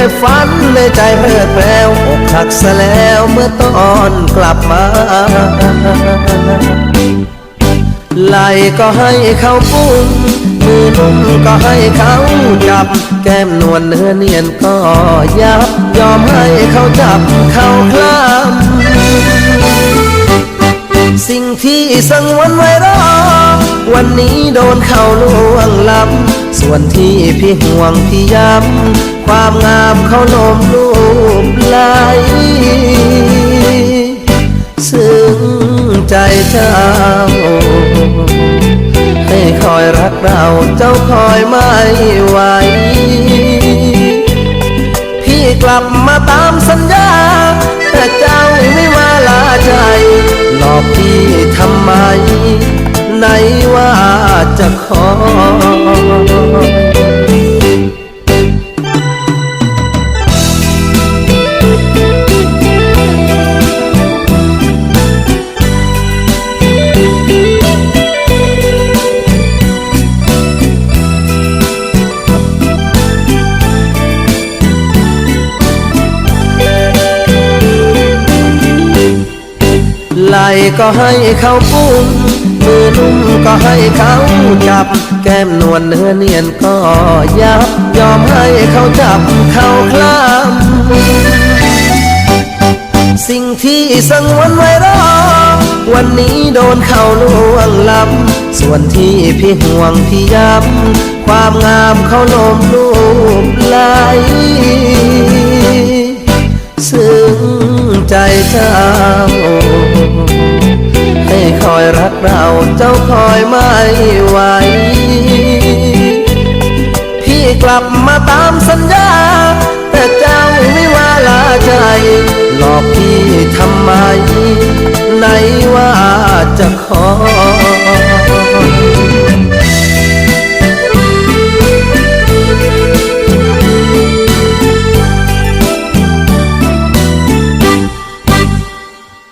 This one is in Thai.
แค่ฝันในใจเพลิดเพลวอกหักซะแล้วเมื่อตอนกลับมาไหลก็ให้เขาปุ้มมือนุ่มก็ให้เขาจับ แก้มนวลเนื้อเนียนก็ยับ ยอมให้เขาจับเขาคลำสิ่งที่สังวนไว้รอวันนี้โดนเขาล่วงล้ำ ส่วนที่พี่ห่วงพี่ย้ำความงามเขาโลมรูปไหลซึ้งใจเจ้า ให้คอยรักเราเจ้าคอยไม่ไหวพี่กลับมาตามสัญญา แต่เจ้าไม่มาลาใจ หลอกพี่ทำไม ไหนว่าจะขอ ก็ให้เขาปุ้มมือนุ่มก็ให้เขาจับ แก้มนวลเนื้อเนียนก็ยับ ยอมให้เขาจับเขาคลำสิ่งที่สังวนไว้รอวันนี้โดนเขาล่วงล้ำส่วนที่พี่ห่วงพี่ย้ำความงามเขาโลมรูปไหลซึ้งใจเจ้า อยรักเราเจ้าคอยไม่หวพี่กลับมาตามสัญญา